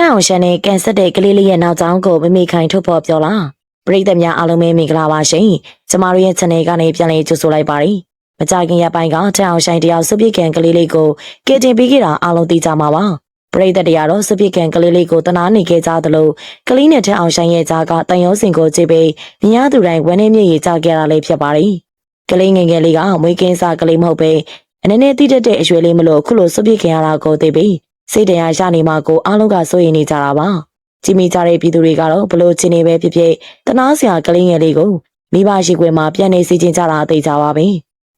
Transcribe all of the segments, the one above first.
ထက်အောင်ရှန်နဲ့ကန်ဆက်တဲ့ကလေးလေးရဲ့နောက်ကျောင်းကိုမမေခိုင်ထုတ်ဖော်ပြောလာပရိသတ်များအားလုံးပဲမင်္ဂလာပါရှင်ကျမတို့ရဲ့ channel ကနေပြန်လည်ကြိုဆိုလိုက်ပါရစေမကြခင်ရက်ပိုင်းကထက်အောင်ရှန်တယောက်စုပြစ်ကန်ကလေးလေးကိုကယ်တင်ပေးခဲ့တာအားလုံးသိကြမှာပါပရိသတ်တရားတော့စုပြစ်ကန်ကလေးလေးကိုတနာနေခဲ့ကြသလိုကလေးနဲ့ထက်အောင်ရှန်ရဲ့ကြားကတန်ရုံးစင်ကိုကြည့်ပြီးမြင်ရသူတိုင်းဝန်းနေမြေကြီးကြခဲ့တာလေးဖြစ်ပါတယ်ကလေးငယ်ငယ်လေးကမွေးကင်းစားကလေးမဟုတ်ပဲအနေနဲ့တိတက်တဲ့အရွယ်လေးမလို့ခုလိုစုပြစ်ခင်ရတာကိုသိပြီး စိတ်တရားရနေမှာကိုအားလုံးကစိုးရိမ်နေကြတာပါကြည်မိကြတဲ့ပြည်သူတွေကတော့ဘလို့ချင်းနေပဲဖြစ်ဖြစ်တနာစရာကလေးငယ်လေးကိုမိဘရှိခွေမှာပြန်နေစီခြင်းကြတာအသေးကြပါပဲ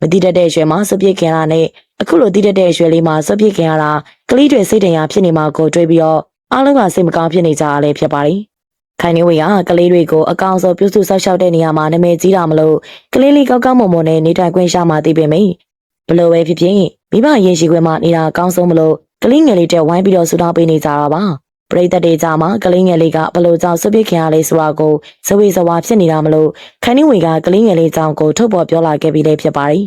မတိတက်တဲ့အရွယ်မှာစုပြစ်ခင်ရတာနဲ့အခုလိုတိတက်တဲ့အရွယ်လေးမှာစုပြစ်ခင်ရတာကလေးတွေစိတ်တရားဖြစ်နေမှာကိုတွေးပြီးတော့အားလုံးကစိတ်မကောင်းဖြစ်နေကြတာလည်းဖြစ်ပါတယ်ခိုင်နေဝေကကလေးတွေကိုအကောင်ဆုံးပြုစုဆောက်ရှောက်တဲ့နေရာမှာနာမည်ကြီးတာမလို့ကလေးလေးကောက်ကောက်မွန်မွန်နဲ့နေထိုင်ခွင့်ရမှာသိပေမယ့်ဘလို့ပဲဖြစ်ဖြစ်မိဘရင်ရှိခွင့်မှာနေတာအကောင်းဆုံးမလို့ ကလေးငယ်လေးတဲ့ဝိုင်းပြီးတော့ဆူတောင်းပေးနေကြတာပါပရိသတ်တွေကြားမှာကလေးငယ်လေးကဘလို့ကြောင့်ဆွပစ်ခင်ရလဲဆိုတာကိုဇဝေဇဝါဖြစ်နေတာမလို့ခိုင်နေဝေကကလေးငယ်လေးကြောင့်ကိုထုတ်ပေါ်ပြောလာခဲ့ပြီးလည်းဖြစ်ပါတယ်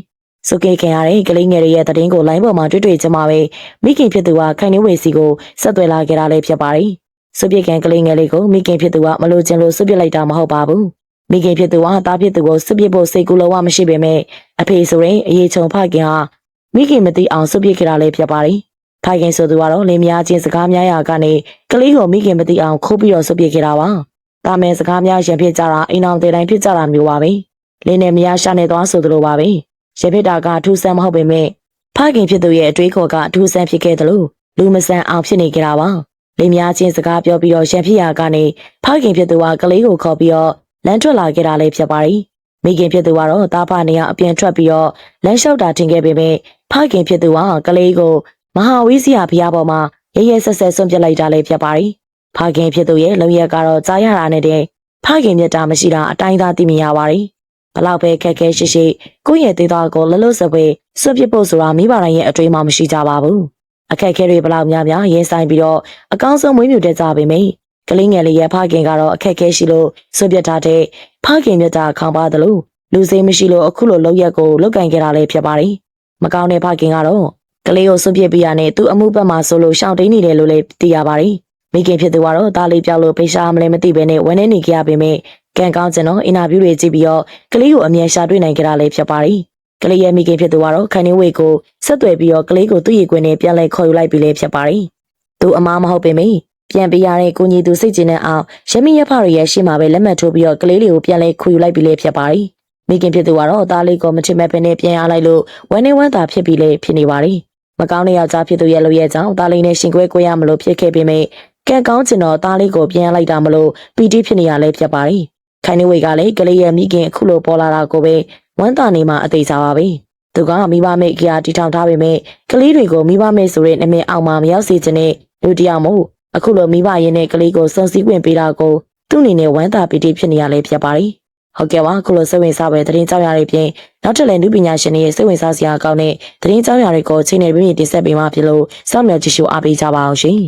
စုကေခင်ရတဲ့ကလေးငယ်တွေရဲ့တည်င်းကိုလိုင်းပေါ်မှာတွေ့တွေ့ချင်မှာပဲမိခင်ဖြစ်သူကခိုင်နေဝေစီကိုဆက်သွယ်လာခဲ့တာလည်းဖြစ်ပါတယ်စုပြစ်ကန်ကလေးငယ်လေးကိုမိခင်ဖြစ်သူကမလို့ခြင်းလို့စုပြစ်လိုက်တာမဟုတ်ပါဘူးမိခင်ဖြစ်သူကတားဖြစ်သူကိုစုပြစ်ဖို့စိတ်ကူးလုံးဝမရှိပေမဲ့အဖေဆိုရင်အရေးချုံဖခင်ဟာမိခင်မသိအောင်စုပြစ်ခဲ့တာလည်းဖြစ်ပါတယ် ခိုင်ခင်ဆိုသူကတော့လင်းများချင်းစကားများရာကနေကလေးကိုမိခင်မသိအောင်ခိုးပြီးတော့စုပြစ်ခဲ့တာပါတာမန်စကားများရံဖြစ်ကြတာအိမ်အောင်တဲ့တိုင်းဖြစ်ကြတာမျိုးပါပဲလင်းနဲ့မယားရှာနေသွားဆိုသလိုပါပဲရဖြစ်တာကအထူးဆန်းမဟုတ်ပေမဲ့ဖခင်ဖြစ်သူရဲ့အတွေးခေါ်ကအထူးဆန်းဖြစ်ခဲ့တယ်လို့လူမဆန်အောင်ဖြစ်နေကြတာပါလင်းများချင်းစကားပြောပြီးတော့ရံဖြစ်ရာကနေဖခင်ဖြစ်သူကကလေးကိုခေါ်ပြီးတော့လမ်းထွက်လာခဲ့တာလည်းဖြစ်ပါတယ်မိခင်ဖြစ်သူကတော့တားဖနေရအပြင်ထွက်ပြီးတော့လမ်းလျှောက်တာထင်ခဲ့ပေမဲ့ဖခင်ဖြစ်သူကကလေးကို မဟာဝိဇ္ဇာဘုရားပေါ်မှာရရဆက်ဆက်ဆွန့်ပစ်လိုက်တာလည်းဖြစ်ပါတယ်။ဖခင်ဖြစ်သူရဲ့လုံရက်ကတော့ကြားရတာနဲ့တည်းဖခင်မြတ်တာမရှိတာအတိုင်းသားသိမြင်ရပါတယ်။ဘလောက်ပဲခက်ခဲရှိရှိကိုယ့်ရဲ့သေးသားကိုလလွတ်စပွဲဆွန့်ပစ်ဖို့ဆိုတာမိဘတိုင်းရဲ့အတွေးမှမရှိကြပါဘူး။အခက်ခဲတွေဘလောက်များများရင်ဆိုင်ပြီးတော့အကောင်းဆုံးမွေးမြူတတ်ကြပေမယ့်ကလေးငယ်လေးရဲ့ဖခင်ကတော့အခက်ခဲရှိလို့ဆွန့်ပစ်ထားတဲ့ဖခင်မြတ်တာခေါင်းပါတယ်လို့လူစိမ်းမရှိလို့အခုလိုလောက်ရက်ကိုလောက်ကင်ခဲ့တာလည်းဖြစ်ပါတယ်။မကောင်းတဲ့ဖခင်ကတော့ ကလေးကိုစွန့်ပစ်ပြရနဲ့သူ့အမှုဘက်မှာဆိုလို့ရှောင်တိန်နေတယ်လို့လည်းသိရပါတယ်။မိခင်ဖြစ်သူကတော့ဒါလေးပြောက်လို့ဖိရှားမလဲမသိဘဲနဲ့ဝန်းနေနေကြရပေမဲ့ကံကောင်းကျင်တော့အင်တာဗျူးတွေကြည့်ပြီးတော့ကလေးကိုအမြဲရှာတွေ့နိုင်ကြတာလည်းဖြစ်ပါတယ်။ကလေးရဲ့မိခင်ဖြစ်သူကတော့ခန်းနေဝေကိုဆက်သွယ်ပြီးတော့ကလေးကိုသူ့ရေခွင်နဲ့ပြန်လဲခေါ်ယူလိုက်ပြီးလည်းဖြစ်ပါတယ်။သူအမားမဟုတ်ပေမယ့်ပြန်ပေးရတဲ့ကိုကြီးသူစိတ်ကျင်တဲ့အောင်ရမီရဖရရဲ့ရှေ့မှာပဲလက်မှတ်ထိုးပြီးတော့ကလေးလေးကိုပြန်လဲခေါ်ယူလိုက်ပြီးလည်းဖြစ်ပါတယ်။မိခင်ဖြစ်သူကတော့အသားလေးကိုမချစ်မဲ့ပဲနဲ့ပြန်ရလိုက်လို့ဝမ်းနေဝမ်းသာဖြစ်ပြီးလည်းဖြစ်နေပါတယ်။ မကောင်းတဲ့ယောက်ျားဖြစ်သူရဲ့လိုရဲ့ကြောင့်သားလေးနဲ့ရှင်ကွဲကွဲရမလို့ဖြစ်ခဲ့ပေမဲ့ကံကောင်းကျင်တော့သားလေးကိုပြန်လိုက်တာမလို့ပီတိဖြစ်နေရလဲဖြစ်ပါတယ်။ခိုင်နေဝေကလည်းကလေးရဲ့မိခင်အခုလိုပေါ်လာတာကိုပဲဝမ်းသာနေမှအသေးစားပါပဲ။သူကမိဘမိတ်ကြီးတီထောင်ထားပေမဲ့ကလေးတွေကိုမိဘမိတ်ဆိုတဲ့နာမည်အောင်မှမရောက်စေချင်တဲ့လူတစ်ယောက်မို့အခုလိုမိဘရင်းနဲ့ကလေးကိုစုံစည်းခွင့်ပေးတာကိုသူ့အနေနဲ့ဝမ်းသာပီတိဖြစ်နေရလဲဖြစ်ပါတယ်။ ဟုတ်ကဲ့ပါခုလိုစိတ်ဝင်စားပဲသတင်းကြောက်ရတဲ့ပြင်နောက်ထပ်လည်းနုပညာရှင်တွေရဲ့စိတ်ဝင်စားစရာကောင်းတဲ့သတင်းကြောက်ရတွေကိုချိန်နေပြီးတင်ဆက်ပေးမှဖြစ်လို့စောင့်မျှော်ကြည့်ရှုအားပေးကြပါအောင်ရှင်